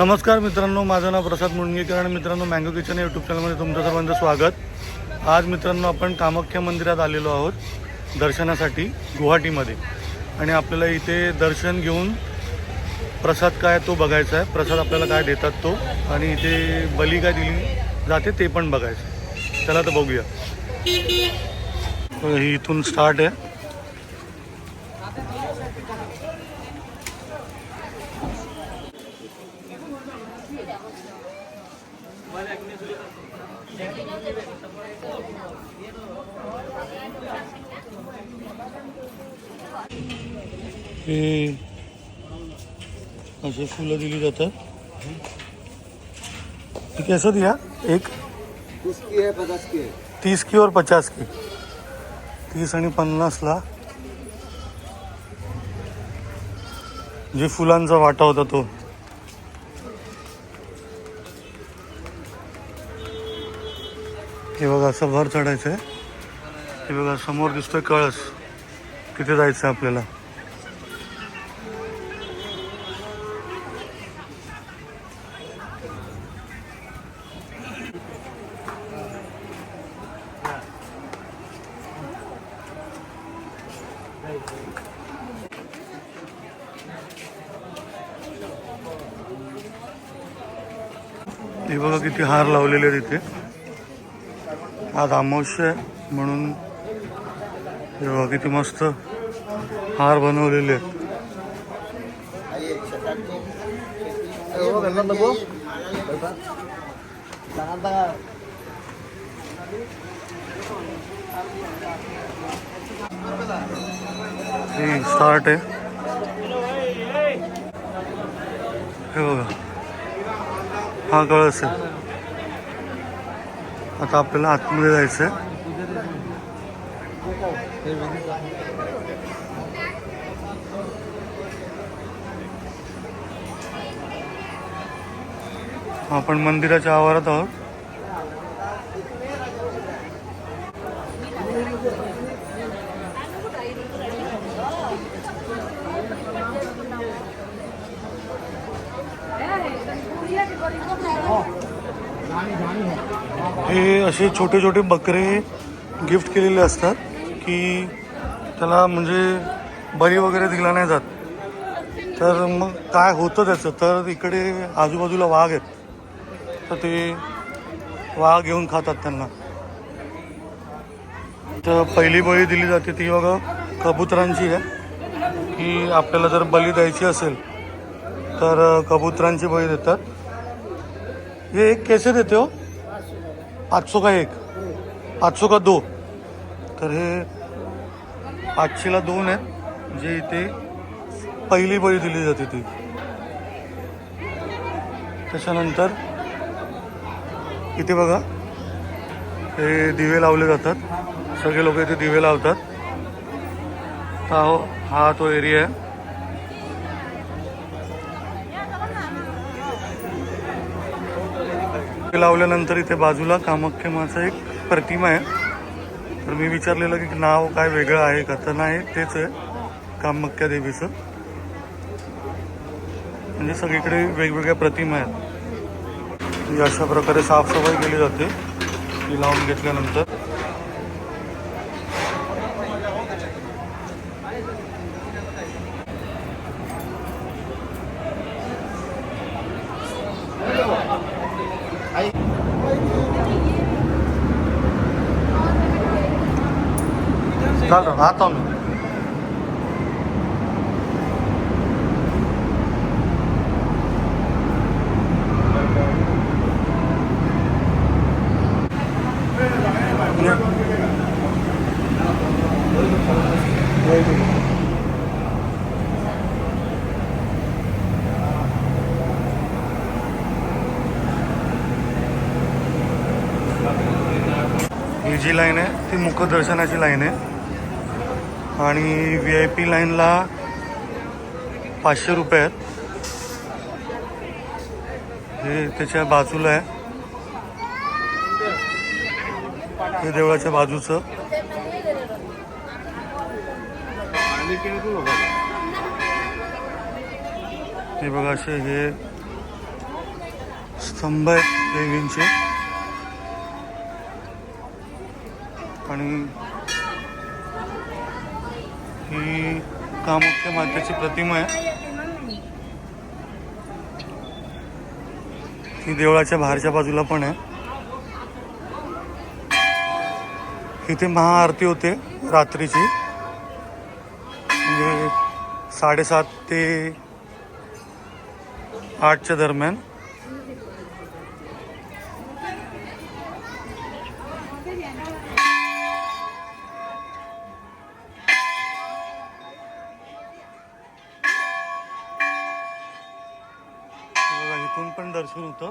नमस्कार मित्रांनो माझं नाव प्रसाद मुणगेकर आणि मित्रांनो मँगो किचन या यूट्यूब चॅनलमध्ये तुमचं सर्वांचं स्वागत. आज मित्रांनो आपण कामाख्या मंदिरात आलेलो आहोत दर्शनासाठी गुवाहाटीमध्ये. आणि आपल्याला इथे दर्शन घेऊन प्रसाद काय तो बघायचा आहे. प्रसाद आपल्याला काय देतात तो आणि इथे बली काय दिली जाते ते पण बघायचं चला तर बघूया. ही इथून स्टार्ट आहे. हे असे फुलं दिली जातात. हे कैसे दिया? एक. है पचास की है तीस की और पचास की? तीस आणि पन्नासला जे फुलांचा वाटा होता तो. हे बघा असं वर चढायचं आहे हे बघा समोर दिसतोय कळस. तिथे जायचं आपल्याला? हे बघा किती हार लावलेले आहेत इथे. आज अमावश्य आहे म्हणून हे बघा किती मस्त हार बनवलेले आहेत. हे स्टार्ट आहे. हे बघा. हा गळ आहे आता आपल्याला आतमध्ये जायचं आहे आपण मंदिराच्या आवारात आहोत. हे असे छोटे छोटे बकरे गिफ्ट केलेले असतात की त्याला म्हणजे बळी वगैरे दिला नाही जात. तर मग काय होतं त्याचं? तर इकडे आजूबाजूला वाघ आहेत. तर ते वाघ घेऊन खातात त्यांना. तर पहिली बळी दिली जाते ती बघा कबुतरांची आहे. की आपल्याला जर बली द्यायची असेल तर कबुतरांची बळी देतात. हे एक कैसे देते हो. पाचसो का एक? पाचसो का दो? तर हे पाचशेला दोन आहेत जे इथे पहिली बळी दिली जाते ती. त्याच्यानंतर इथे बघा हे दिवे लावले जातात. सगळे लोक इथे दिवे लावतात. हो हा तो एरिया आहे. लावल्यानंतर इथे बाजूला कामाख्यामाचा एक प्रतिमा आहे. तर मी विचारलेलं की नाव काय वेगळं आहे का तर नाही तेच आहे. कामाख्या देवीचं. म्हणजे सगळीकडे वेगवेगळ्या प्रतिमा आहेत. अशा प्रकारे साफसफाई केली जाते. ती लावून घेतल्यानंतर. चाल रहा मी ही जी लाईन आहे ती मुखदर्शनाची लाईन आहे. आणि व्ही आय पी लाईनला पाचशे रुपये आहेत. हे त्याच्या बाजूला आहे. हे देवळाच्या बाजूचं. हे बघा असे हे स्तंभ आहेत देवींचे. आणि ही कामुख्य मातेची प्रतिमा आहे. ही देवळाच्या बाहेरच्या बाजूला पण आहे. इथे महाआरती होते रात्रीची. म्हणजे साडेसात ते आठच्या दरम्यान. इथून पण दर्शन होतं.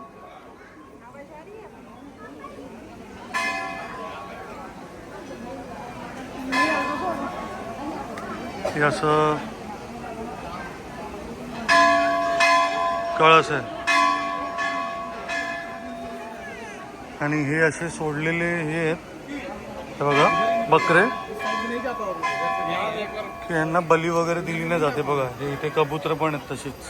हे असं कळस आहे. आणि हे असे सोडलेले हे आहेत. बघा बकरे. यांना बली वगैरे दिली नाही जाते बघा. हे इथे कबूतर पण आहेत तशीच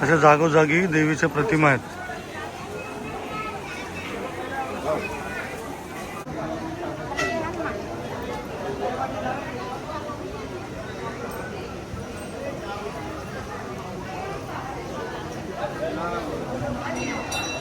अशा जागोजागी देवीच्या प्रतिमा आहेत. 아니요.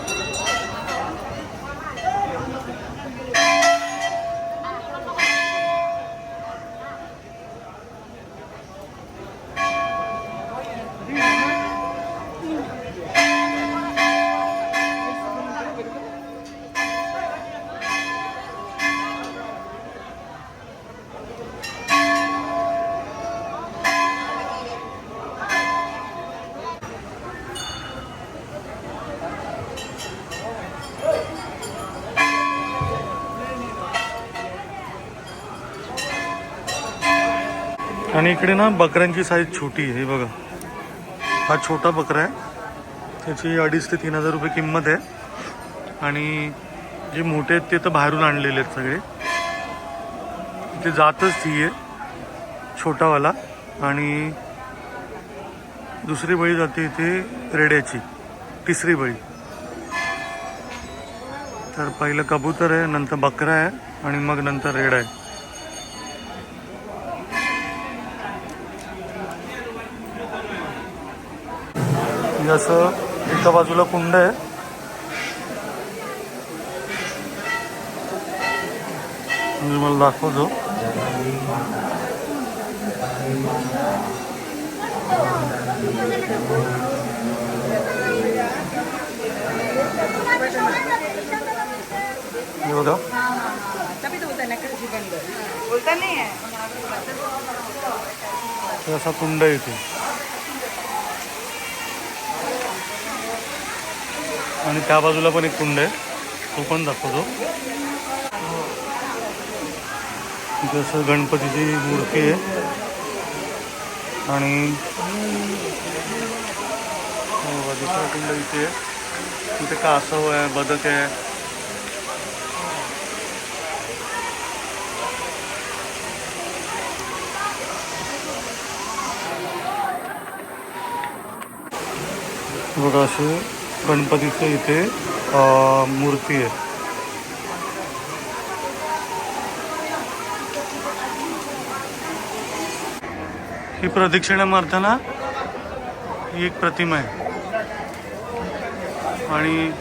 आणि इकडे ना बकऱ्यांची साईज छोटी आहे हे बघा. हा छोटा बकरा आहे. त्याची अडीच ते तीन हजार रुपये किंमत आहे. आणि जे मोठे आहेत ते तर बाहेरून आणलेले आहेत सगळे. ते जातच ती आहे छोटावाला. आणि दुसरी बळी जाते इथे रेड्याची तिसरी बळी. तर पहिलं कबूतर आहे नंतर बकरा आहे आणि मग नंतर रेड आहे. हे असं एका बाजूला कुंड आहे. मी मला दाखवतो. बघा. तभी तो बोलता नक्की चिकन बोलता नहीं असा कुंड आहे आणि त्या बाजूला पण एक कुंड आहे. तो पण दाखवतो. जसं गणपतीची मूर्ती आहे. आणि दुसरा कुंड इथे तिथे कासव आहे बदक आहे. बघा असे गणपतीचं इथे मूर्ती आहे. ही प्रदक्षिणा मारताना ही एक प्रतिमा आहे. आणि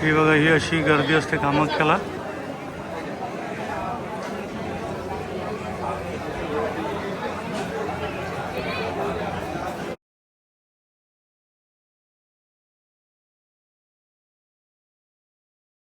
ही बघा ही अशी गर्दी असते कामाख्याला.